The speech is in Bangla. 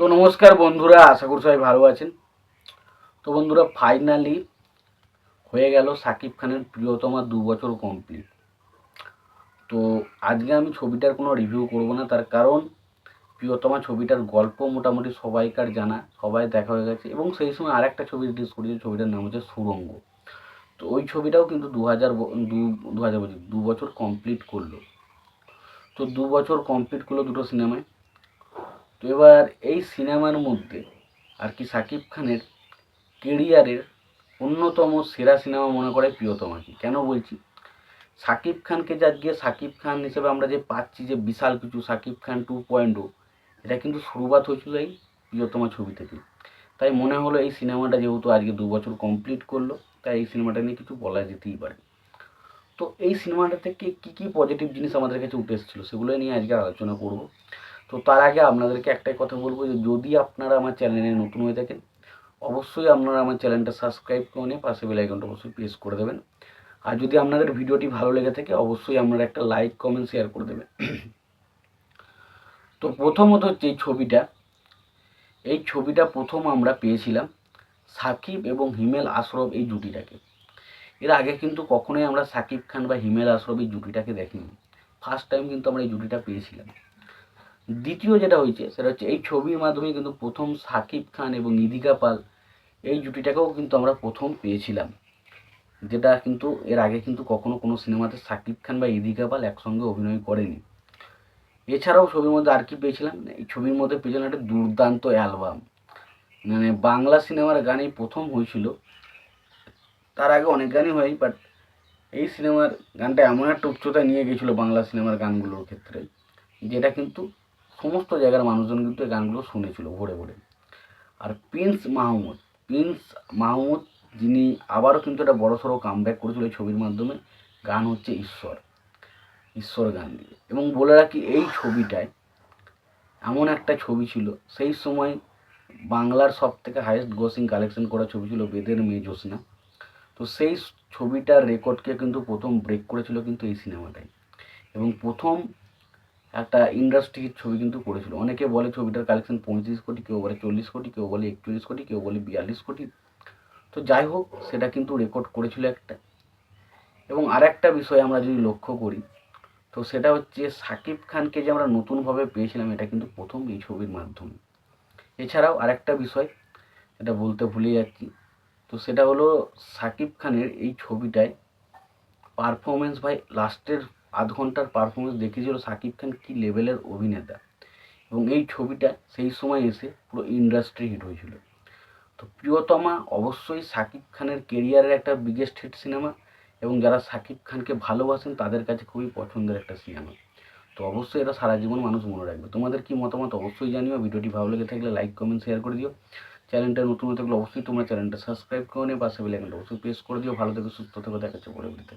তো নমস্কার বন্ধুরা, আশা করি সবাই ভালো আছেন। তো বন্ধুরা ফাইনালি হয়ে গেল সাকিব খানের প্রিয়তমা দু বছর কমপ্লিট তো আজকে আমি ছবিটার কোনো রিভিউ করব না, তার কারণ প্রিয়তমা ছবিটার গল্প মোটামুটি সবাইকার জানা, সবাই দেখা হয়ে গেছে এবং সেই সময় আরেকটা ছবি রিলিজ করেছে, ছবিটার নাম হচ্ছে সুরঙ্গ। তো ওই ছবিটাও কিন্তু দু হাজার দু দু হাজার বছর দু বছর কমপ্লিট করল। তো দু বছর কমপ্লিট করল দুটো সিনেমায় তো এবার এই সিনেমার মধ্যে আর কি সাকিব খানের কেরিয়ারের অন্যতম সেরা সিনেমা মনে করে প্রিয়তমাকে কেন বলছি? সাকিব খানকে যা গিয়ে সাকিব খান হিসেবে আমরা যে পাচ্ছি যে বিশাল কিছু, সাকিব খান টু পয়েন্ট এটা কিন্তু শুরুয়াত হয়েছিল এই প্রিয়তমা ছবি থেকে। তাই মনে হলো এই সিনেমাটা যেহেতু আজকে দু বছর কমপ্লিট করল, তাই এই সিনেমাটা নিয়ে কিছু বলা যেতেই পারে। তো এই সিনেমাটা থেকে কী কী পজিটিভ জিনিস আমাদের কাছে উঠে এসেছিল সেগুলো নিয়ে আজকে আলোচনা করব। তো তার আগে আপনাদেরকে একটাই কথা বলব যে যদি আপনারা আমার চ্যানেলে নতুন হয়ে থাকেন, অবশ্যই আপনারা আমার চ্যানেলটা সাবস্ক্রাইব করে নিয়ে পাশে বেল আইকনটা অবশ্যই প্রেস করে দেবেন। আর যদি আপনাদের ভিডিওটি ভালো লেগে থাকে, অবশ্যই আপনারা একটা লাইক কমেন্ট শেয়ার করে দেবেন। তো প্রথমত হচ্ছে এই ছবিটা। এই ছবিটা প্রথম আমরা পেয়েছিলাম সাকিব এবং হিমেল আশরফ এই জুটিটাকে। এর আগে কিন্তু কখনোই আমরা সাকিব খান বা হিমেল আশরফ এই জুটিটাকে দেখিনি। ফার্স্ট টাইম কিন্তু আমরা এই জুটিটা পেয়েছিলাম। দ্বিতীয় যেটা হয়েছে, সেটা হচ্ছে এই ছবির মাধ্যমে কিন্তু প্রথম সাকিব খান এবং নিধিকা পাল এই জুটিটাকেও কিন্তু আমরা প্রথম পেয়েছিলাম। যেটা কিন্তু এর আগে কিন্তু কখনো কোনো সিনেমাতে সাকিব খান বা ইদিকা পাল একসঙ্গে অভিনয় করেনি। এছাড়াও ছবির মধ্যে আর কি পেয়েছিলাম? এই ছবির মধ্যে পেয়েছিলাম একটা দুর্দান্ত অ্যালবাম। মানে বাংলা সিনেমার গানই প্রথম হয়েছিল। তার আগে অনেক গানই হয় বাট এই সিনেমার গানটা এমন একটা উচ্চতায় নিয়ে গেছিল বাংলা সিনেমার গানগুলোর ক্ষেত্রে, যেটা কিন্তু সমস্ত জায়গার মানুষজন কিন্তু এই গানগুলো শুনেছিল ভরে ভরে। আর প্রিন্স মাহমুদ প্রিন্স মাহমুদ যিনি আবারও কিন্তু একটা বড় সড়ো কামব্যাক করেছিল এই ছবির মাধ্যমে, গান হচ্ছে ঈশ্বর ঈশ্বর গান দিয়ে। এবং বলে রাখি, এই ছবিটায় এমন একটা ছবি ছিল, সেই সময় বাংলার সব থেকে হায়েস্ট গ্রোসিং কালেকশন করা ছবি ছিল বেদের মেয়ে জোসনা। তো সেই ছবিটার রেকর্ডকে কিন্তু প্রথম ব্রেক করেছিল কিন্তু এই সিনেমাটাই। এবং প্রথম একটা ইন্ডাস্ট্রির ছবি কিন্তু করেছিল। অনেকে বলে ছবিটার কালেকশন পঁয়ত্রিশ কোটি, কেউ বলে চল্লিশ কোটি, কেউ বলে একচল্লিশ কোটি, কেউ বলে বিয়াল্লিশ কোটি। তো যাই হোক, সেটা কিন্তু রেকর্ড করেছিল একটা। এবং আরেকটা বিষয় আমরা যদি লক্ষ্য করি, তো সেটা হচ্ছে সাকিব খানকে যে আমরা নতুনভাবে পেয়েছিলাম, এটা কিন্তু প্রথম এই ছবির মাধ্যমে। এছাড়াও আরেকটা বিষয় এটা বলতে ভুলে যাচ্ছি। তো সেটা হলো সাকিব খানের এই ছবিটায় পারফরমেন্স ভাই লাস্টের আধ ঘণ্টার পারফরমেন্স দেখিয়েছিল সাকিব খান কী লেভেলের অভিনেতা। এবং এই ছবিটা সেই সময় এসে পুরো ইন্ডাস্ট্রি হিট হয়েছিল। তো প্রিয়তমা অবশ্যই সাকিব খানের কেরিয়ারের একটা বিগেস্ট হিট সিনেমা এবং যারা সাকিব খানকে ভালোবাসেন তাদের কাছে খুবই পছন্দের একটা সিনেমা তো অবশ্যই এটা সারা জীবন মানুষ মনে রাখবে। তোমাদের কি মতামত অবশ্যই জানিও। ভিডিওটি ভালো লেগে থাকলে লাইক কমেন্ট শেয়ার করে দিও। চ্যানেলটা নতুন হয়ে থাকলে অবশ্যই তোমরা চ্যানেলটা সাবস্ক্রাইব করে নিও। পাশে বেল অবশ্যই প্রেস করে দিও। ভালো থেকে, সুস্থ থেকে। দেখাচ্ছে পরবর্তীতে।